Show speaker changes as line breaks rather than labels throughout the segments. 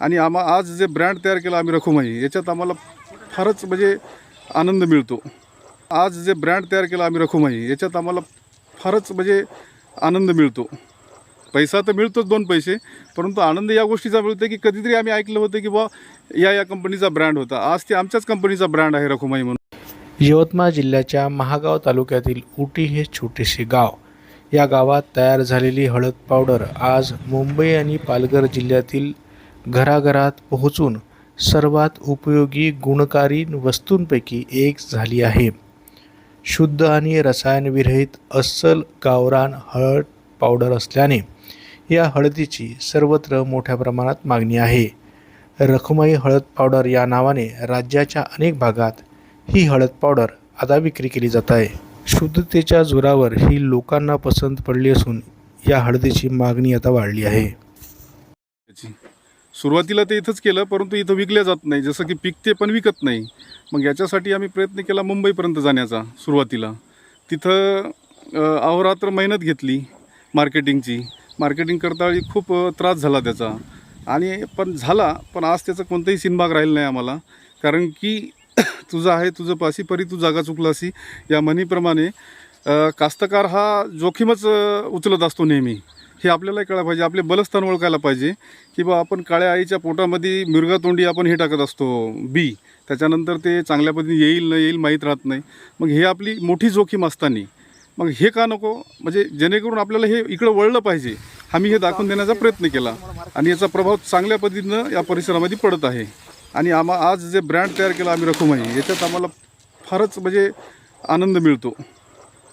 आणि आम्हा आज जे ब्रँड तयार केला आम्ही रखुमाई याच्यात आम्हाला फारच म्हणजे आनंद मिळतो. आज जे ब्रँड तयार केला आम्ही रखुमाई याच्यात आम्हाला फारच म्हणजे आनंद मिळतो. पैसा तर मिळतोच दोन पैसे परंतु आनंद या गोष्टीचा मिळतो की कधीतरी आम्ही ऐकलं होतं की बा या या कंपनीचा ब्रँड होता. आज ते आमच्याच कंपनीचा ब्रँड आहे रखुमाई म्हणून.
यवतमाळ जिल्ह्याच्या महागाव तालुक्यातील उटी हे छोटेसे गाव. या गावात तयार झालेली हळद पावडर आज मुंबई आणि पालघर जिल्ह्यातील घराघरात पोहोचून सर्वात उपयोगी गुणकारी वस्तूंपैकी एक झाली आहे. शुद्ध आणि रसायनविरहित अस्सल गावरान हळद पावडर असल्याने या हळदीची सर्वत्र मोठ्या प्रमाणात मागणी आहे. रखमई हळद पावडर या नावाने राज्याच्या अनेक भागात ही हळद पावडर आता विक्री केली जात आहे. शुद्धतेच्या जोरावर ही लोकांना पसंत पडली असून या हळदीची मागणी आता वाढली आहे.
सुरुवातीला ते इथंच केलं परंतु इथं विकल्या जात नाही. जसं की पिकते पण विकत नाही. मग याच्यासाठी आम्ही प्रयत्न केला मुंबईपर्यंत जाण्याचा सुरुवातीला. तिथं अहोरात्र मेहनत घेतली मार्केटिंगची. मार्केटिंग करताळी खूप त्रास झाला त्याचा. आणि पण झाला पण आज त्याचा कोणताही सिनभाग राहिला नाही आम्हाला. कारण की तुझं आहे तुझं पाशी परी तू जागा चुकलासी. या म्हणीप्रमाणे कास्तकार हा जोखीमच उचलत असतो नेहमी. हे आपल्याला कळायला पाहिजे. आपले बलस्थान ओळखायला पाहिजे. की बा आपण काळ्या आईच्या पोटामध्ये मिरगातोंडी आपण हे टाकत असतो बी त्याच्यानंतर ते चांगल्या पद्धतीने येईल न येईल माहीत राहत नाही. मग हे आपली मोठी जोखीम असताना मग हे का नको? म्हणजे जेणेकरून आपल्याला हे इकडं वळलं पाहिजे. आम्ही हे दाखवून देण्याचा प्रयत्न केला. आणि याचा प्रभाव चांगल्या पद्धतीनं या परिसरामध्ये पडत आहे. आणि आम्हा आज जे ब्रँड तयार केला आम्ही रखुमाई याच्यात आम्हाला फारच म्हणजे आनंद मिळतो.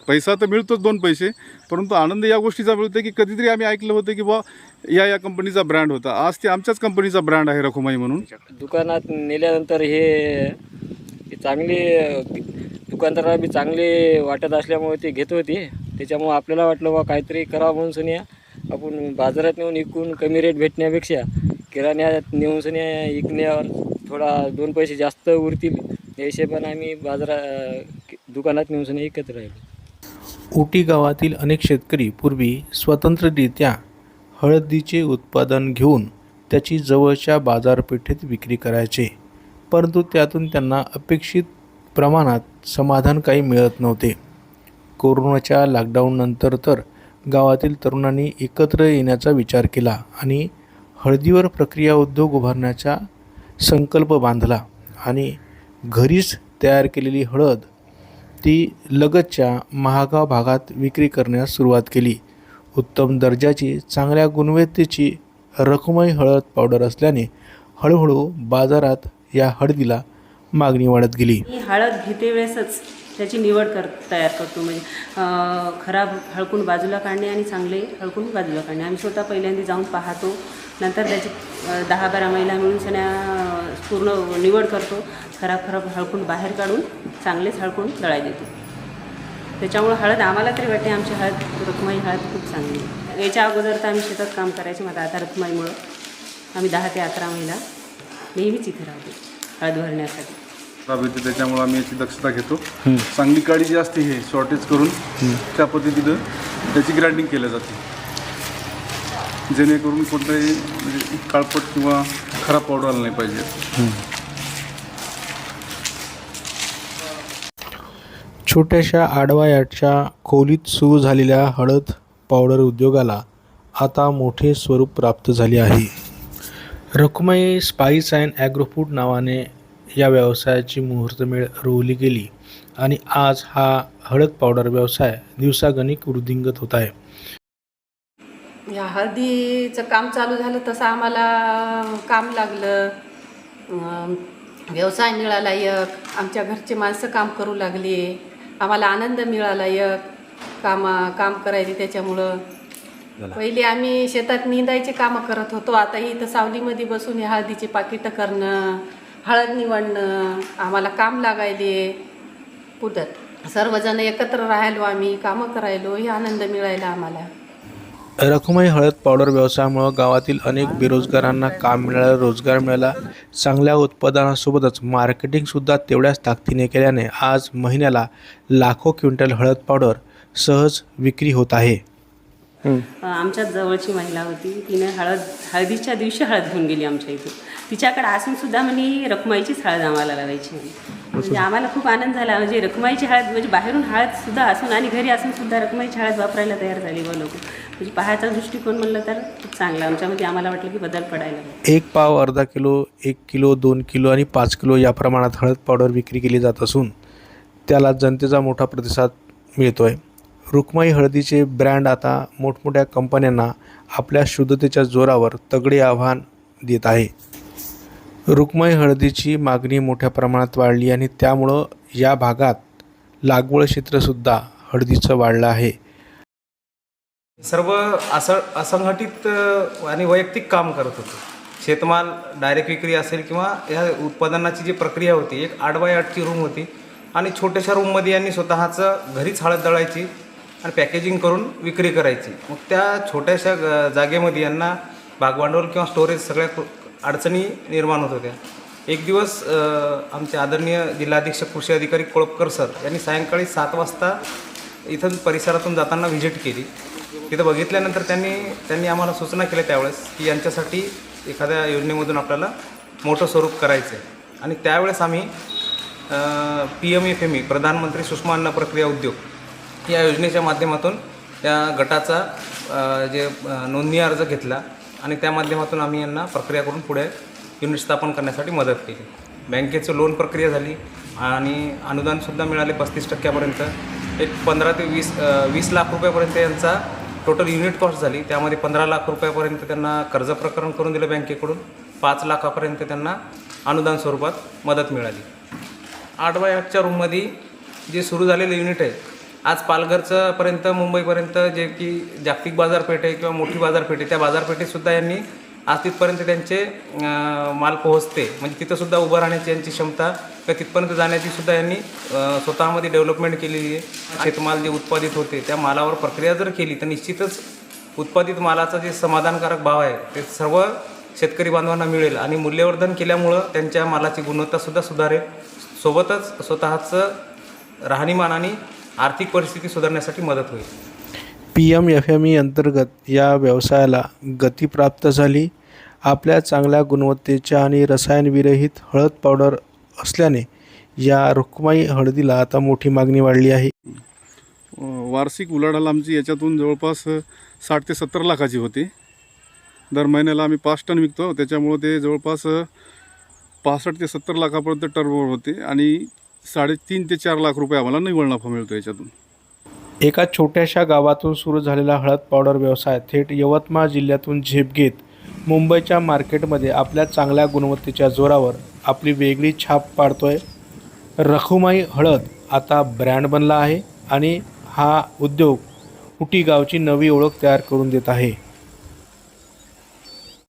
पैसा तर मिळतोच दोन पैसे परंतु आनंद या गोष्टीचा मिळतो की कधीतरी आम्ही ऐकलं होतं की बा या या कंपनीचा ब्रँड होता. आज ते आमच्याच कंपनीचा ब्रँड आहे रखुमाई म्हणून.
दुकानात नेल्यानंतर हे चांगले दुकानदाराला बी चांगले वाटत असल्यामुळे ते घेत होते. त्याच्यामुळे आपल्याला वाटलं बा काहीतरी करावं म्हणून सुनिया आपण बाजारात नेऊन विकून कमी रेट भेटण्यापेक्षा किराण्यात नेऊन सुनिया विकण्यावर थोडा दोन पैसे जास्त उरतील या हिशेबाने आम्ही बाजारा दुकानात नेऊन सुनिया विकत राहिलो.
उटी गावातील अनेक शेतकरी पूर्वी स्वतंत्ररित्या हळदीचे उत्पादन घेऊन त्याची जवळच्या बाजारपेठेत विक्री करायचे. परंतु त्यातून त्यांना अपेक्षित प्रमाणात समाधान काही मिळत नव्हते. कोरोनाच्या लॉकडाऊननंतर तर गावातील तरुणांनी एकत्र येण्याचा विचार केला आणि हळदीवर प्रक्रिया उद्योग उभारण्याचा संकल्प बांधला आणि घरीच तयार केलेली हळद ती लगतच्या महागाव भागात विक्री करण्यास सुरुवात केली. उत्तम दर्जाची चांगल्या गुणवत्तेची रखमय हळद पावडर असल्याने हळूहळू बाजारात या हळदीला मागणी वाढत गेली.
हळद घेते वेळेसच. त्याची निवड कर तयार करतो. म्हणजे खराब हळकून बाजूला काढणे आणि चांगले हळकून बाजूला काढणे. आम्ही स्वतः पहिल्यांदा जाऊन पाहतो. नंतर त्याची दहा बारा महिला मिळून सण्या पूर्ण निवड करतो. खराब खराब हळकून बाहेर काढून चांगलेच हळकून दळाय देतो. त्याच्यामुळं हळद आम्हाला तरी वाटते आमची हळद रखमाई हळद खूप चांगली आहे. याच्या अगोदर तर आम्ही शेतात काम करायचे मग आता रखमाईमुळं आम्ही दहा ते अकरा महिला नेहमीच इथे राहतो हळद भरण्यासाठी.
खराब येते त्याच्यामुळे आम्ही याची दक्षता घेतो. चांगली काळी जी असते हे शॉर्टेज करून त्या पद्धतीनं त्याची ग्राइंडिंग केलं जाते. जेणेकरून कोणताही म्हणजे काळपट किंवा खराब पावडर आला नाही पाहिजे.
छोट्याशा आडवायाच्या खोलीत सुरू झालेल्या हळद पावडर उद्योगाला आता मोठे स्वरूप प्राप्त झाले आहे. रखुमाई स्पाईस अँड ॲग्रोफूड नावाने या व्यवसायाची मुहूर्तमेळ रोवली गेली आणि आज हा हळद पावडर व्यवसाय दिवसागणिक वृद्धिंगत होत आहे.
या हळदीचं काम चालू झालं तसं आम्हाला काम लागलं. व्यवसाय मिळाला एक. आमच्या घरचे माणसं काम करू लागली. आम्हाला आनंद मिळाला एक. कामा काम करायचे त्याच्यामुळं. पहिले आम्ही शेतात निंदायचे कामं करत होतो. आता इथं सावलीमध्ये बसून हे हळदीचे पाकिटं करणं हळद निवडणं आम्हाला काम लागायले. पुढं सर्वजण एकत्र राहिलो आम्ही कामं करायलो हे आनंद मिळायला आम्हाला.
रखुमाई हळद पावडर व्यवसायामुळं गावातील अनेक बेरोजगारांना काम मिळालं रोजगार मिळाला. चांगल्या उत्पादनासोबतच मार्केटिंगसुद्धा तेवढ्याच ताकदीने केल्याने आज महिन्याला लाखो क्विंटल हळद पावडर सहज विक्री होत आहे.
आमच्याच जवळची महिला होती. तिने हळद हळदीच्या दिवशी हळद घेऊन गेली आमच्या इथून. तिच्याकडे असून सुद्धा म्हणे रखमाईचीच हळद आम्हाला लावायची म्हणे. म्हणजे आम्हाला खूप आनंद झाला. म्हणजे रखमाईची हळद म्हणजे बाहेरून हळद सुद्धा असून आणि घरी असून सुद्धा रखमाईची हळद वापरायला तयार झाली व लोक. म्हणजे पाहायचा दृष्टिकोन म्हणलं तर खूप चांगला. आमच्यामध्ये आम्हाला वाटलं की बदल पडायला.
एक पाव अर्धा किलो एक किलो दोन किलो आणि पाच किलो या प्रमाणात हळद पावडर विक्री केली जात असून त्याला जनतेचा मोठा प्रतिसाद मिळतो आहे रुक्माई हळदीचे ब्रँड आता मोठमोठ्या कंपन्यांना आपल्या शुद्धतेच्या जोरावर तगडे आव्हान देत आहे. रुक्माई हळदीची मागणी मोठ्या प्रमाणात वाढली आणि त्यामुळं या भागात लागवड क्षेत्रसुद्धा हळदीचं वाढलं आहे.
सर्व अस असंघटित आणि वैयक्तिक काम करत होतो. शेतमाल डायरेक्ट विक्री असेल किंवा या उत्पादनाची जी प्रक्रिया होती एक आठ बाय आठची रूम होती आणि छोट्याशा रूममध्ये यांनी स्वतःचं घरीच हळद दळायची आणि पॅकेजिंग करून विक्री करायची. मग त्या छोट्याशा ग- जागेमध्ये यांना भागभांडवल किंवा स्टोरेज सगळ्या अडचणी निर्माण होत होत्या. एक दिवस आमचे आदरणीय जिल्हाधीक्षक कृषी अधिकारी कोळपकर सर यांनी सायंकाळी सात वाजता इथं परिसरातून जाताना व्हिजिट केली. तिथं बघितल्यानंतर त्यांनी त्यांनी आम्हाला सूचना केल्या त्यावेळेस की यांच्यासाठी एखाद्या योजनेमधून आपल्याला मोठं स्वरूप करायचं आहे. आणि त्यावेळेस आम्ही P M F M E प्रधानमंत्री सूक्ष्म अन्न प्रक्रिया उद्योग या योजनेच्या माध्यमातून त्या गटाचा जे नोंदणी अर्ज घेतला आणि त्या माध्यमातून आम्ही यांना प्रक्रिया करून पुढे युनिट स्थापन करण्यासाठी मदत केली. बँकेचं लोन प्रक्रिया झाली आणि अनुदानसुद्धा मिळाले पस्तीस टक्क्यापर्यंत. एक पंधरा ते वीस वीस लाख रुपयापर्यंत यांचा टोटल युनिट कॉस्ट झाली. त्यामध्ये पंधरा लाख रुपयापर्यंत त्यांना कर्ज प्रकरण करून दिलं बँकेकडून. पाच लाखापर्यंत त्यांना अनुदान स्वरूपात मदत मिळाली. आठ बाय आठच्या रूममध्ये जे सुरू झालेलं युनिट आहे आज पालघरचं पर्यंत मुंबईपर्यंत जे की जागतिक बाजारपेठ आहे किंवा मोठी बाजारपेठ आहे त्या बाजारपेठेतसुद्धा यांनी आज तिथपर्यंत त्यांचे माल पोहोचते. म्हणजे तिथंसुद्धा उभं राहण्याची यांची क्षमता किंवा तिथपर्यंत जाण्याची सुद्धा यांनी स्वतःमध्ये डेव्हलपमेंट केलेली आहे. शेतमाल जे उत्पादित होते त्या मालावर प्रक्रिया जर केली तर निश्चितच उत्पादित मालाचा जे समाधानकारक भाव आहे ते सर्व शेतकरी बांधवांना मिळेल. आणि मूल्यवर्धन केल्यामुळं त्यांच्या मालाची गुणवत्तासुद्धा सुधारेल. सोबतच स्वतःचं राहणीमान आणि आर्थिक परिस्थिती सुधारण्यासाठी मदत होईल.
P M F M E अंतर्गत या व्यवसायाला गती प्राप्त झाली. आपल्या चांगल्या गुणवत्तेच्या आणि रसायनविरहित हळद पावडर असल्याने या रुक्माई हळदीला आता मोठी मागणी वाढली आहे.
वार्षिक उलाढाल आमची याच्यातून जवळपास साठ ते सत्तर लाखाची होती. दर महिन्याला आम्ही पाच टन विकतो. त्याच्यामुळं ते जवळपास पासष्ट ते सत्तर लाखापर्यंत टर्नओव्हर होते. आणि साडेतीन ते चार लाख रुपये आम्हाला निव्वळ नफा मिळतो याच्यातून.
एका छोट्याशा गावातून सुरू झालेला हळद पावडर व्यवसाय थेट यवतमाळ जिल्ह्यातून झेप घेत मुंबईच्या मार्केटमध्ये आपल्या चांगल्या गुणवत्तेच्या जोरावर आपली वेगळी छाप पाडतोय. रखुमाई हळद आता ब्रँड बनला आहे आणि हा उद्योग कुटी गावची नवी ओळख तयार करून देत आहे.